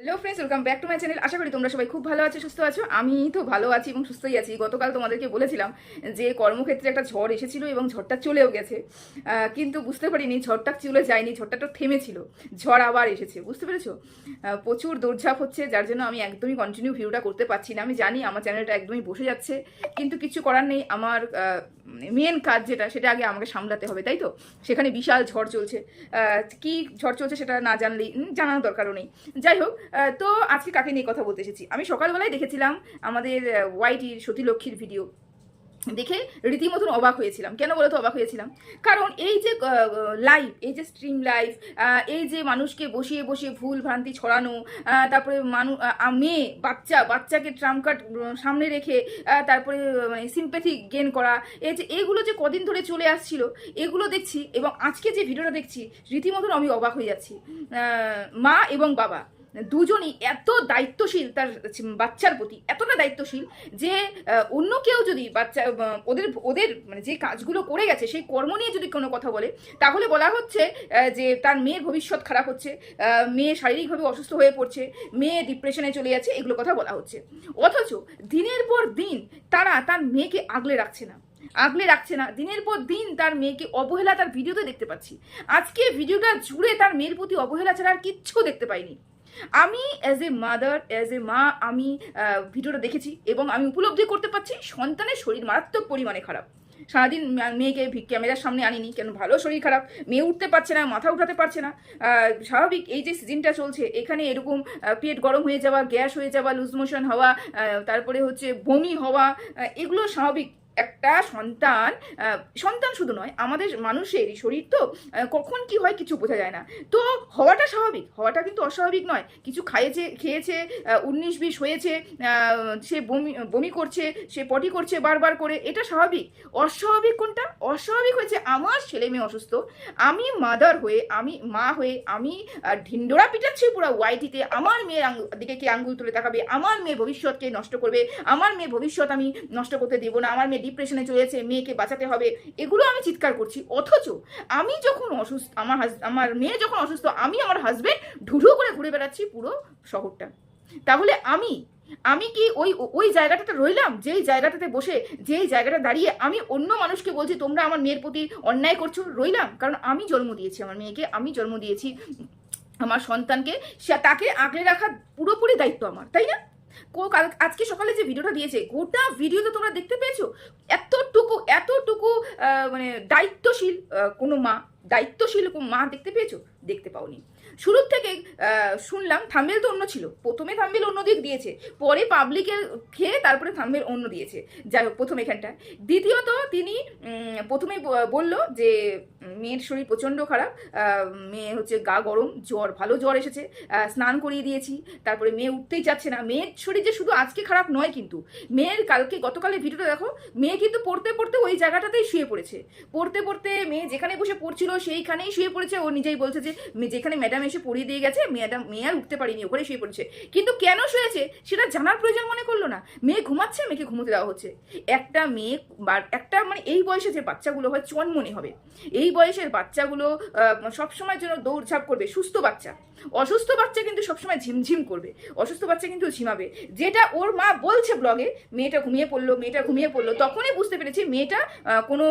Hello friends welcome back to my channel আশা করি তোমরা সবাই খুব ভালো আছো, সুস্থ আছো। আমি তো ভালো আছি এবং সুস্থই আছি। গতকাল তোমাদেরকে বলেছিলাম যে কর্মক্ষেত্রে একটা ঝড় এসেছিল এবং ঝড়টা চলেও গেছে। কিন্তু বুঝতে পারিনি, ঝড়টা চলে যায়নি, ঝড়টা তো থেমেছিল। ঝড় আবার এসেছে, বুঝতে পেরেছ? প্রচুর দৌড়ঝাঁপ হচ্ছে, যার জন্য আমি একদমই কন্টিনিউ ভিউটা করতে পারছি না। আমি জানি আমার চ্যানেলটা একদমই বসে যাচ্ছে, কিন্তু কিছু করার নেই। আমার মেন কাজ যেটা, সেটা আগে আমাকে সামলাতে হবে, তাই তো? সেখানে বিশাল ঝড় চলছে। কি ঝড় চলছে সেটা না জানলেই জানার দরকারও নেই। যাই হোক তো আজকে কাকে নিয়ে কথা বলতে এসেছি? আমি সকালবেলায় দেখেছিলাম আমাদের ওয়াইটির সতীলক্ষ্মীর ভিডিও দেখে রীতিমতন অবাক হয়েছিলাম। কেন বলতো অবাক হয়েছিলাম? কারণ এই যে লাইভ এই যে স্ট্রিম লাইভ এই যে মানুষকে বসিয়ে বসিয়ে ভুল ভ্রান্তি ছড়ানো তারপরে মানুষ মেয়ে, বাচ্চা, বাচ্চাকে ট্রাম কার্ড সামনে রেখে তারপরে মানে সিম্প্যাথি গেন করা, এই যে এইগুলো যে কদিন ধরে চলে আসছিল, এগুলো দেখছি এবং আজকে যে ভিডিওটা দেখছি, রীতিমতন আমি অবাক হয়ে যাচ্ছি। মা এবং বাবা। দুজনই এত দায়িত্বশীল তার বাচ্চার প্রতি, এতটা দায়িত্বশীল যে অন্য কেউ যদি বাচ্চা ওদের ওদের মানে যে কাজগুলো করে গেছে, সেই কর্ম নিয়ে যদি কোনো কথা বলে, তাহলে বলা হচ্ছে যে তার মেয়ের ভবিষ্যৎ খারাপ হচ্ছে মেয়ে শারীরিকভাবে অসুস্থ হয়ে পড়ছে, মেয়ে ডিপ্রেশনে চলে যাচ্ছে, এগুলো কথা বলা হচ্ছে। অথচ দিনের পর দিন তারা তার মেয়েকে আগলে রাখছে না। আগলে রাখছে না। দিনের পর দিন তার মেয়েকে অবহেলা তার ভিডিওতে দেখতে পাচ্ছি। আজকে ভিডিওটা জুড়ে তার মেয়ের প্রতি অবহেলা ছাড়া আর কিচ্ছু দেখতে পাইনি। আমি as a mother as a মা, আমি ভিডিওটা দেখেছি এবং আমি উপলব্ধি করতে পারছি সন্তানের শরীর মারাত্মক পরিমাণে খারাপ। সারাদিন মেয়েকে ক্যামেরার সামনে আনিনি, কেন ভালো শরীর খারাপ, মেয়ে উঠতে পারছে না, মাথা উঠাতে পারছে না। স্বাভাবিক এই যে সিজনটা চলছে, এখানে এরকম পেট গরম হয়ে যাওয়া, গ্যাস হয়ে যাওয়া লুজ মোশন হওয়া তারপরে হচ্ছে বমি হওয়া এগুলো স্বাভাবিক। একটা সন্তান সন্তান শুধু নয়, আমাদের মানুষের শরীর তো কখন কি হয় কিছু বোঝা যায় না। তো হওয়াটা স্বাভাবিক, হওয়াটা কিন্তু অস্বাভাবিক নয়। কিছু খাইয়েছে, খেয়েছে উনিশ বিশ হয়েছে সে বমি বমি করছে, সে পটি করছে বারবার করে, এটা স্বাভাবিক। অস্বাভাবিক কোনটা? অস্বাভাবিক হয়েছে আমার ছেলে মেয়ে অসুস্থ, আমি মাদার হয়ে, আমি মা হয়ে, আমি ঢিন্ডোরা পিটাচ্ছি পুরো ওয়াইটিতে আমার মেয়ের দিকে কে আঙ্গুল তুলে তাকাবে, আমার মেয়ে ভবিষ্যৎকে নষ্ট করবে, আমার মেয়ে ভবিষ্যৎ আমি নষ্ট করতে দেবো না, আমার মেয়ে ডিপ্রেশনে চলে যাচ্ছে মেয়েকে বাঁচাতে হবে, এগুলো আমি চিৎকার করছি। অথচ আমি যখন অসুস্থ, আমার আমার মেয়ে যখন অসুস্থ, আমি আমার হাজব্যান্ড ঢুঢু করে ঘুরে বেড়াচ্ছি পুরো শহরটা। তাহলে আমি আমি কি ওই ওই জায়গাটাতে রইলাম, যেই জায়গাটাতে বসে, যেই জায়গাটা দাঁড়িয়ে আমি অন্য মানুষকে বলছি, তোমরা আমার মেয়ের প্রতি অন্যায় করছ, রইলাম। কারণ আমি জন্ম দিয়েছি আমার মেয়েকে, আমি জন্ম দিয়েছি আমার সন্তানকে তাকে আগলে রাখার পুরোপুরি দায়িত্ব আমার, তাই না? কাল- আজকে সকালে যে ভিডিওটা দিয়েছে, গোটা ভিডিও তো তোমরা দেখতে পেয়েছ? এতটুকু এতটুকু মানে দায়িত্বশীল কোনো মা, দায়িত্বশীল মা দেখতে পেয়েছ? দেখতে পাওনি। শুরুর থেকে শুনলাম থাম্বেল তো অন্য ছিল। প্রথমে থাম্বেল অন্য দিক দিয়েছে, পরে পাবলিকের খেয়ে তারপরে থাম্বেল অন্য দিয়েছে। যাই হোক, প্রথম এখানটায়। দ্বিতীয়ত তিনি ব- বলল যে, মেয়ের শরীর প্রচণ্ড খারাপ মেয়ে হচ্ছে গা গরম, জ্বর, ভালো জ্বর এসেছে স্নান করিয়ে দিয়েছি, তারপরে মেয়ে উঠতেই চাচ্ছে না। মেয়ের শরীর যে শুধু আজকে খারাপ নয় কিন্তু, মেয়ের কালকে, গতকালের ভিডিওটা দেখো, মেয়ে কিন্তু পড়তে পড়তে ওই জায়গাটাতেই শুয়ে পড়েছে। পড়তে পড়তে মেয়ে যেখানে বসে পড়ছিল সেইখানেই শুয়ে পড়েছে। ও নিজেই বলছে যে যেখানে ম্যাডাম এসে পড়িয়ে দিয়ে গেছে ম্যাডাম মেয়ে আর উঠতে পারিনি, ওখানে শুয়ে পড়েছে। কিন্তু কেন শুয়েছে, সেটা জানার প্রয়োজন মনে করল না। মেয়ে ঘুমাচ্ছে, মেয়েকে ঘুমোতে দেওয়া হচ্ছে। একটা মেয়ে একটা মানে এই বয়সে যে বাচ্চাগুলো হয়, চনমনে হবে। এই বয়সের বাচ্চাগুলো সবসময়ের জন্য দৌড়ঝাঁপ করবে, সুস্থ বাচ্চা। অসুস্থ বাচ্চা কিন্তু সবসময় ঝিমঝিম করবে। অসুস্থ বাচ্চা কিন্তু ঝিমাবে। যেটা ওর মা বলছে ব্লগে, মেয়েটা ঘুমিয়ে পড়ল, মেয়েটা ঘুমিয়ে পড়ল, তখনই বুঝতে পেরেছি মেয়েটা কোনো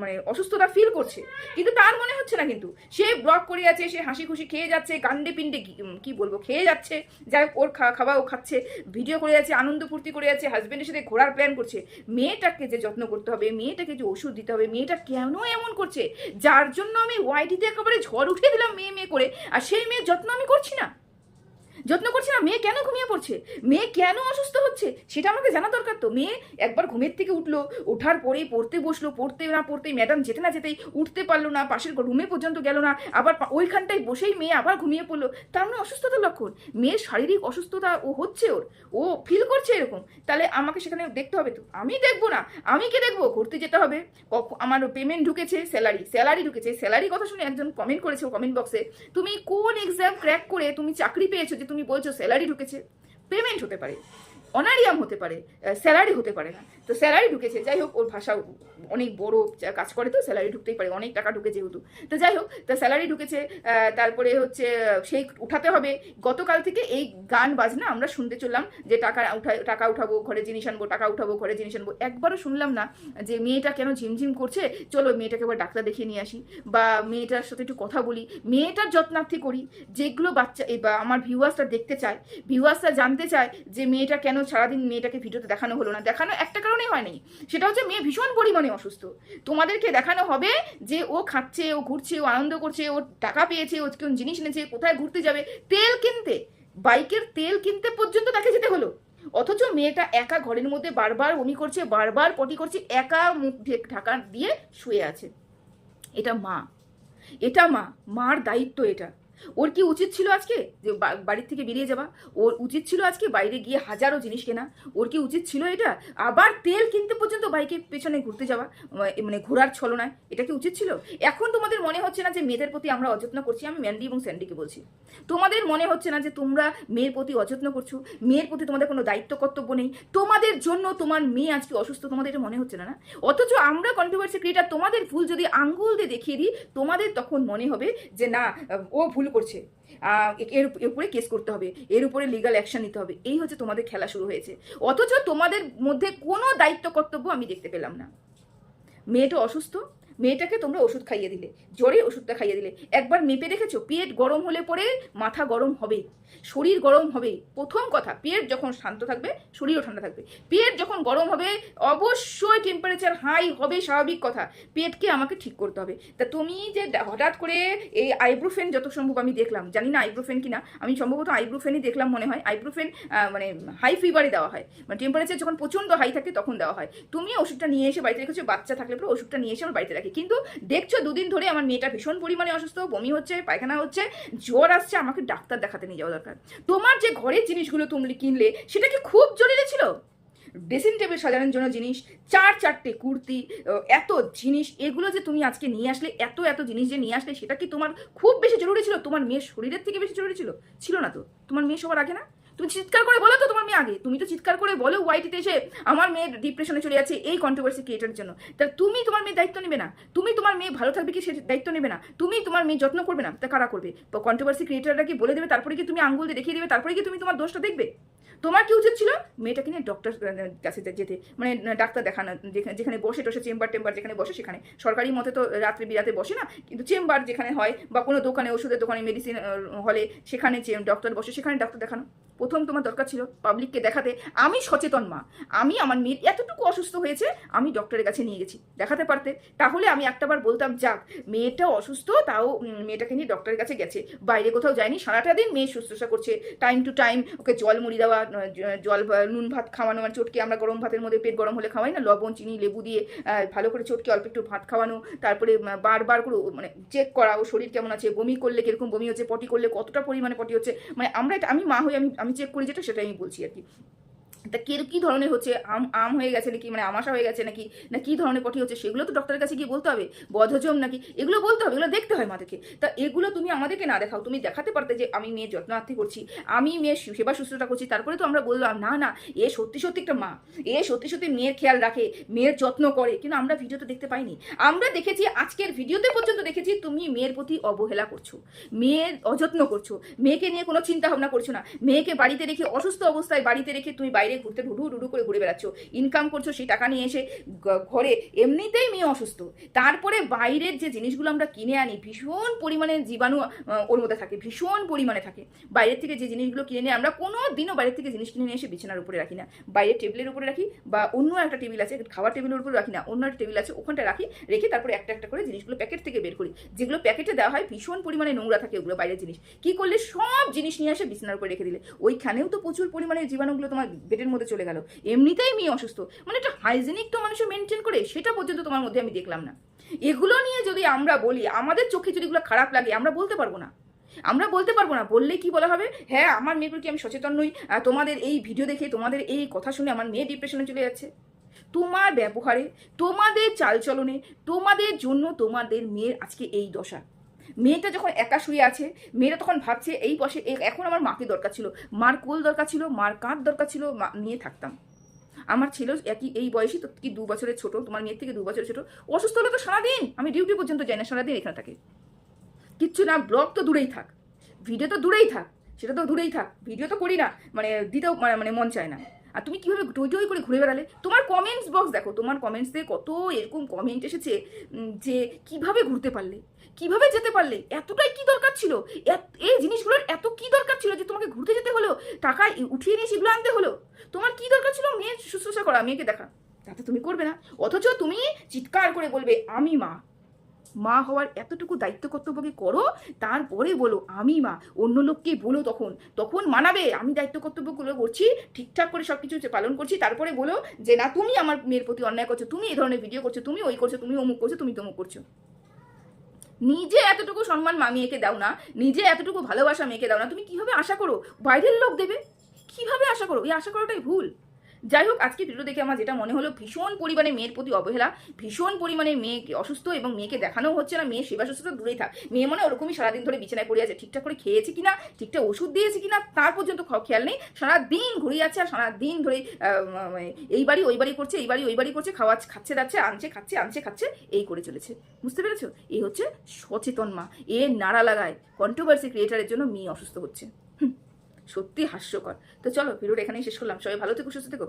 মানে অসুস্থতা ফিল করছে। কিন্তু তার মনে হচ্ছে না কিন্তু। সে ব্লগ করে আছে সে হাসি খুশি খেয়ে যাচ্ছে গান্ডে পিন্ডে কি- কি বলব, খেয়ে যাচ্ছে। যাই ওর খাওয়া ও খাচ্ছে, ভিডিও করে যাচ্ছে, আনন্দ ফুর্তি করে যাচ্ছে হাজব্যান্ডের সাথে ঘোরার প্ল্যান করছে। মেয়েটাকে যে যত্ন করতে হবে, মেয়েটাকে যে ওষুধ দিতে হবে, মেয়েটা কেন এমন করছে? যার জন্য আমি ওয়াইটিতে একেবারে ঝড় উঠিয়ে দিলাম মেয়ে মেয়ে করে, আর সেই মেয়ের যত্ন আমি করছি না। যত্ন করছে না, মেয়ে কেন ঘুমিয়ে পড়ছে? মেয়ে কেন অসুস্থ হচ্ছে? সেটা আমাকে জানা দরকার তো। মেয়ে একবার ঘুমের থেকে উঠল, ওঠার পরেই পড়তে বসল, পড়তে না পড়তেই ম্যাডাম যেতে না যেতেই উঠতে পারল না, পাশের রুমে পর্যন্ত গেল না, আবার ওইখানটায় বসেই মেয়ে আবার ঘুমিয়ে পড়ল। তার মানে অসুস্থতার লক্ষণ। মেয়ের শারীরিক অসুস্থতা ও হচ্ছে ওর। ও ফিল করছে এরকম। তাহলে আমাকে সেখানে দেখতে হবে তো। আমি দেখব না। আমি কে দেখব? ঘুরতে যেতে হবে। আমার পেমেন্ট ঢুকেছে স্যালারি স্যালারি ঢুকেছে। স্যালারি কথা শুনে একজন কমেন্ট করেছে কমেন্ট বক্সে তুমি কোন এক্সাম ক্র্যাক করে তুমি চাকরি পেয়েছ যে তুমি বলছো স্যালারি ঢুকেছে পেমেন্ট হতে পারে অনারিয়াম হতে পারে স্যালারি হতে পারে না। তো স্যালারি ঢুকেছে, যাই হোক, ওর ভাষা অনেক বড় কাজ করে তো স্যালারি ঢুকতেই পারে, অনেক টাকা ঢুকে যেহেতু। তো যাই হোক, তা স্যালারি ঢুকেছে তারপরে হচ্ছে সেই উঠাতে হবে। গতকাল থেকে এই গান বাজনা আমরা শুনতে চললাম যে টাকা উঠা টাকা উঠাবো, ঘরে জিনিস আনব, টাকা উঠাবো, ঘরে জিনিস আনব। একবারও শুনলাম না যে মেয়েটা কেন ঝিমঝিম করছে। চলো মেয়েটাকে এবার ডাক্তার দেখিয়ে নিয়ে আসি বা মেয়েটার সাথে একটু কথা বলি। মেয়েটার যত্নার্থী করি। যেগুলো বাচ্চা বা আমার ভিউয়ার্সরা দেখতে চায় ভিউয়ার্সরা জানতে চায় যে মেয়েটা কেন সারাদিন মেয়েটাকে ভিডিওতে দেখানো হলো না। দেখানো একটা কারণেই হয়নি সেটা হচ্ছে মেয়ে ভীষণ পরিমাণে অসুস্থ। তোমাদেরকে দেখানো হবে যে ও খাচ্ছে, ও ঘুরছে, ও আনন্দ করছে, ও টাকা পেয়েছে, ও কোন জিনিস এনেছে, কোথায় ঘুরতে যাবে। তেল কিনতে, বাইকের তেল কিনতে পর্যন্ত তাকে যেতে হলো। অথচ মেয়েটা একা ঘরের মধ্যে বারবার বমি করছে, বারবার পটি করছে, একা মুখ ঢাকা দিয়ে শুয়ে আছে। এটা মা। এটা মা। মার দায়িত্ব এটা। ওর কি উচিত ছিল আজকে যে বাড়ির থেকে বেরিয়ে যাওয়া? ওর উচিত ছিল আজকে বাইরে গিয়ে হাজারো জিনিস কেনা? ওর কি উচিত ছিল এটা? আবার তেল কিনতে পর্যন্ত বাইকের পেছনে ঘুরতে যাওয়া? মানে ঘোরার ছলনায়। এটা কি উচিত ছিল? এখন তোমাদের মনে হচ্ছে না যে মেয়েদের প্রতি আমরা অযত্ন করছি? আমি ম্যান্ডি এবং স্যান্ডিকে বলছি। তোমাদের মনে হচ্ছে না যে তোমরা মেয়ের প্রতি অযত্ন করছ? মেয়ের প্রতি তোমাদের কোনো দায়িত্ব, কর্তব্য নেই? তোমাদের জন্য তোমার মেয়ে আজকে অসুস্থ, তোমাদের এটা মনে হচ্ছে না না? অথচ আমরা কন্ট্রোভার্সি ক্রিয়েটার তোমাদের ভুল যদি আঙ্গুল দিয়ে দেখিয়ে দিই, তোমাদের তখন মনে হবে যে না, ও ভুল করছে। এর উপরে কেস করতে হবে। এর উপরে লিগাল অ্যাকশন নিতে হবে। এই হচ্ছে তোমাদের খেলা শুরু হয়েছে। অথচ তোমাদের মধ্যে কোনো দায়িত্ব কর্তব্য আমি দেখতে পেলাম না। মেয়েটা অসুস্থ মেয়েটাকে তোমরা ওষুধ খাইয়ে দিলে, জ্বরে ওষুধটা খাইয়ে দিলে। একবার মেপে রেখেছো পেট গরম হলে পরে মাথা গরম হবে, শরীর গরম হবে। প্রথম কথা, পেট যখন শান্ত থাকবে, শরীরও ঠান্ডা থাকবে। পেট যখন গরম হবে, অবশ্যই টেম্পারেচার হাই হবে স্বাভাবিক কথা। পেটকে আমাকে ঠিক করতে হবে। তা তুমি যে হঠাৎ করে এই আইব্রোফেন যত সম্ভব আমি দেখলাম, জানি না আইব্রোফেন কিনা, আমি সম্ভবত আইব্রোফেনই দেখলাম মনে হয়। আইব্রোফেন মানে হাই ফিভারে দেওয়া হয়। মানে টেম্পারেচার যখন প্রচণ্ড হাই থাকে, তখন দেওয়া হয়। তুমি ওষুধটা নিয়ে এসে বাড়িতে রেখেছো, বাচ্চা থাকলে পরে ওষুধটা নিয়ে এসে আমার বাড়িতে রাখি কিন্তু দেখছ, দুদিন ধরে আমার মেয়েটা ভীষণ পরিমাণে অসুস্থ, বমি হচ্ছে, পায়খানা হচ্ছে, জ্বর আসছে, আমাকে ডাক্তার দেখাতে নিয়ে যাওয়া দরকার। তোমার যে ঘরের জিনিসগুলো তুমি কিনলে, সেটা কি খুব জরুরি ছিল? ড্রেসিং টেবিল সাজানোর জন্য জিনিস, চার চারটে কুর্তি এত জিনিস, এগুলো যে তুমি আজকে নিয়ে আসলে, এত এত জিনিস যে নিয়ে আসলে, সেটা কি তোমার খুব বেশি জরুরি ছিল? তোমার মেয়ের শরীরের থেকে বেশি জরুরি ছিল? ছিল না তো। তোমার মেয়ে সবার আগে না? তুমি চিৎকার করে বলো তো তোমার মেয়ে আগে। তুমি তো চিৎকার করে বলো ওয়াইটিতে এসে আমার মেয়ে ডিপ্রেশনে চলে যাচ্ছে, এই কন্ট্রোভার্সি ক্রিয়েটার জন্য। তা তুমি তোমার মেয়ের দায়িত্ব নেবে না। তুমি তোমার মেয়ে ভালো থাকবে কি সে দায়িত্ব নেবে না? তুমি তোমার মেয়ে যত্ন করবে না, তা কারা করবে? কন্ট্রোভার্সি ক্রিয়েটাররা কি বলে দেবে? তারপরে কি তুমি আঙ্গুল দিয়ে দেখিয়ে দেবে? তারপরে কি তুমি তোমার দোষটা দেখবে? তোমার কি উচিত ছিল? মেয়েটাকে নিয়ে ডক্টর কাছে যেতে। মানে ডাক্তার দেখানো যেখানে যেখানে বসে, টসে, চেম্বার, টেম্বার যেখানে বসে, সেখানে। সরকারি মতে তো রাত্রে বিরাতে বসে না, কিন্তু চেম্বার যেখানে হয় বা কোনো দোকানে, ওষুধের দোকানে মেডিসিন হলে সেখানে ডক্টর বসে, সেখানে ডাক্তার দেখানো। প্রথম তোমার দরকার ছিল পাবলিককে দেখাতে। আমি সচেতন মা। আমি, আমার মেয়ে এতটুকু অসুস্থ হয়েছে, আমি ডক্টরের কাছে নিয়ে গেছি। দেখাতে পারতে। তাহলে আমি একটাবার বলতাম, যাক, মেয়েটা অসুস্থ, তাও মেয়েটাকে নিয়ে ডক্টরের কাছে গেছে। বাইরে কোথাও যায়নি। সারাটা দিন মেয়ে শুশ্রূষা করছে। টাইম টু টাইম ওকে জল মুড়ি দেওয়া জল নুন ভাত খাওয়ানো মানে চটকে আমরা গরম ভাতের মধ্যে পেট গরম হলে খাওয়াই না, লবণ, চিনি, লেবু দিয়ে ভালো করে চটকে অল্প একটু ভাত খাওয়ানো, তারপরে বারবার করে মানে চেক করা, ও শরীর কেমন আছে, বমি করলে কীরকম বমি হচ্ছে, পটি করলে কতটা পরিমাণে পটি হচ্ছে মানে আমরা এটা, আমি মা হয়ে আমি আমি চেক করি যেটা সেটাই আমি বলছি আর কি। তা কে, কী ধরনের হচ্ছে, আম আম হয়ে গেছে নাকি মানে আমাশা হয়ে গেছে নাকি, না কী ধরনের পটি হচ্ছে, সেগুলো তো ডক্টরের কাছে গিয়ে বলতে হবে। বধজম নাকি, এগুলো বলতে হবে, এগুলো দেখতে হয় আমাদেরকে। তা এগুলো তুমি আমাদেরকে না দেখাও, তুমি দেখাতে পারতে যে আমি মেয়ের যত্নার্থী করছি, আমি মেয়ের সেবা শুশ্রূষা করছি, তারপরে তো আমরা বললাম, না না, এ সত্যি সত্যি একটা মা, এ সত্যি সত্যি মেয়ের খেয়াল রাখে, মেয়ের যত্ন করে, কিন্তু আমরা ভিডিওতে দেখতে পাইনি। আমরা দেখেছি, আজকের ভিডিওতে পর্যন্ত দেখেছি, তুমি মেয়ের প্রতি অবহেলা করছ, মেয়ের অযত্ন করছ, মেয়েকে নিয়ে কোনো চিন্তা ভাবনা করছ না, মেয়েকে বাড়িতে রেখে অসুস্থ অবস্থায় বাড়িতে রেখে তুমি বাইরে ঘুরতে ঢুডু ঢুডু করে ঘুরে বেড়াচ্ছ। ইনকাম করছ, সেই টাকা নিয়ে এসে ঘরে এমনিতেই মেয়ে অসুস্থ। তারপরে বাইরের যে জিনিসগুলো আমরা কিনে আনি, ভীষণ পরিমাণে জীবাণু ওর মধ্যে থাকে, ভীষণ পরিমাণে থাকে। বাইরের থেকে যে জিনিসগুলো কিনে নিয়ে আমরা কোনো দিনও বাইরের থেকে জিনিস কিনে নিয়ে এসে বিছানার উপরে রাখি না। বাইরের টেবিলের উপরে রাখি বা অন্য একটা টেবিল আছে, খাওয়ার টেবিলের উপরে রাখি না। অন্য একটা টেবিল আছে ওখানটা রাখি, রেখে তারপরে একটা একটা করে জিনিসগুলো প্যাকেট থেকে বের করি। যেগুলো প্যাকেটে দেওয়া হয়, ভীষণ পরিমাণে নোংরা থাকে ওগুলো বাইরের জিনিস। কি করলে সব জিনিস নিয়ে এসে বিছানার উপরে রেখে দিলে। ওইখানেও তো প্রচুর পরিমাণে জীবাণুগুলো তোমার পেটের মধ্যে চলে গেল। এমনিতেই মেয়ে অসুস্থ। মানে একটা হাইজেনিক তো মানুষ মেনটেন করে, সেটা পর্যন্ত তোমার মধ্যে আমি দেখলাম না। এগুলো নিয়ে যদি আমরা বলি, আমাদের চোখে যদি এগুলো খারাপ লাগে, আমরা বলতে পারব না। আমরা বলতে পারব না, বললে কি বলা হবে? হ্যাঁ আমার মেয়ের প্রতি আমি সচেতন নই তোমাদের এই ভিডিও দেখে, তোমাদের এই কথা শুনে আমার মেয়ে ডিপ্রেশনে চলে যাচ্ছে। তোমার ব্যবহারে, তোমাদের চালচলনে, তোমাদের জন্য তোমাদের মেয়ের আজকে এই দশা। মেয়েটা যখন একা শুয়ে আছে মেয়েটা তখন ভাবছে এই বসে এখন আমার মাকে দরকার ছিল, মার কোল দরকার ছিল, মার কাঁধ দরকার ছিল নিয়ে থাকতাম। আমার ছিল একই, এই বয়সী, তো কি দু বছরের ছোট, তোমার মেয়ের থেকে দু বছরের ছোট, অসুস্থ হলে তো সারাদিন, আমি ডিউটি পর্যন্ত যাই না, সারাদিন এখানে থাকে। কিচ্ছু না, ব্লগ তো দূরেই থাক, ভিডিও তো দূরেই থাক, সেটা তো দূরেই থাক, ভিডিও তো করি না মানে দিতেও মানে মানে মন চায় না। আর তুমি কীভাবে টই করে ঘুরে বেড়ালে? তোমার কমেন্টস বক্স দেখো, তোমার কমেন্টসে কত এরকম কমেন্ট এসেছে যে কীভাবে ঘুরতে পারলে, কীভাবে যেতে পারলে, এতটাই কি দরকার ছিল? এই জিনিসগুলোর এত কি দরকার ছিল যে তোমাকে ঘুরতে যেতে হলো, টাকা উঠিয়ে নিয়ে সেগুলো আনতে হলো? তোমার কি দরকার ছিল মেয়ে শুশ্রূষা করা, মেয়েকে দেখা? তাতে তুমি করবে না। অথচ তুমি চিৎকার করে বলবে, আমি মা। মা হওয়ার এতটুকু দায়িত্ব কর্তব্যকে করো, তারপরে বলো, আমি মা। অন্য লোককে বলো তখন তখন মানাবে। আমি দায়িত্ব কর্তব্যগুলো করছি, ঠিকঠাক করে সব কিছু পালন করছি, তারপরে বলো যে, না, তুমি আমার মেয়ের প্রতি অন্যায় করছ, তুমি এই ধরনের ভিডিও করছ, তুমি ওই করছ, তুমি অমুক করছ, তুমি তমুক করছ। নিজে এতটুকু সম্মান মা মেয়েকে দাও না, নিজে এতটুকু ভালোবাসা মেয়েকে দাও না, তুমি কীভাবে আশা করো? বাইরের লোক দেবে? কীভাবে আশা করো? এই আশা করাটাই ভুল। যাই হোক আজকে ভিডিও দেখে আমার যেটা মনে হলো, ভীষণ পরিমাণে মেয়ের প্রতি অবহেলা, ভীষণ পরিমাণে মেয়েকে অসুস্থ এবং মেয়েকে দেখানো হচ্ছে না মেয়ে সেবা শুশ্রূষা দূরেই থাক। মেয়ে মনে ওরকমই সারাদিন ধরে বিছানায় পড়ে আছে, ঠিকঠাক করে খেয়েছে কিনা, ঠিকঠাক ওষুধ দিয়েছে কিনা, তার পর্যন্ত খেয়াল নেই। সারাদিন ঘুরে যাচ্ছে আর সারাদিন ধরে মানে এই বাড়ি, ওই বাড়ি করছে, এই বাড়ি, ওই বাড়ি করছে, খাওয়া খাচ্ছে, দাচ্ছে, আনছে, খাচ্ছে আনছে, খাচ্ছে, এই করে চলেছে। বুঝতে পেরেছ? এই হচ্ছে সচেতন মা। এ নাড়া লাগায়। কন্ট্রোভার্সি ক্রিয়েটারের জন্য মেয়ে অসুস্থ হচ্ছে। সত্যি হাস্যকর। তো চলো ভিডিওটা এখানেই শেষ করলাম। সবাই ভালো থেকো সুস্থ থেকো।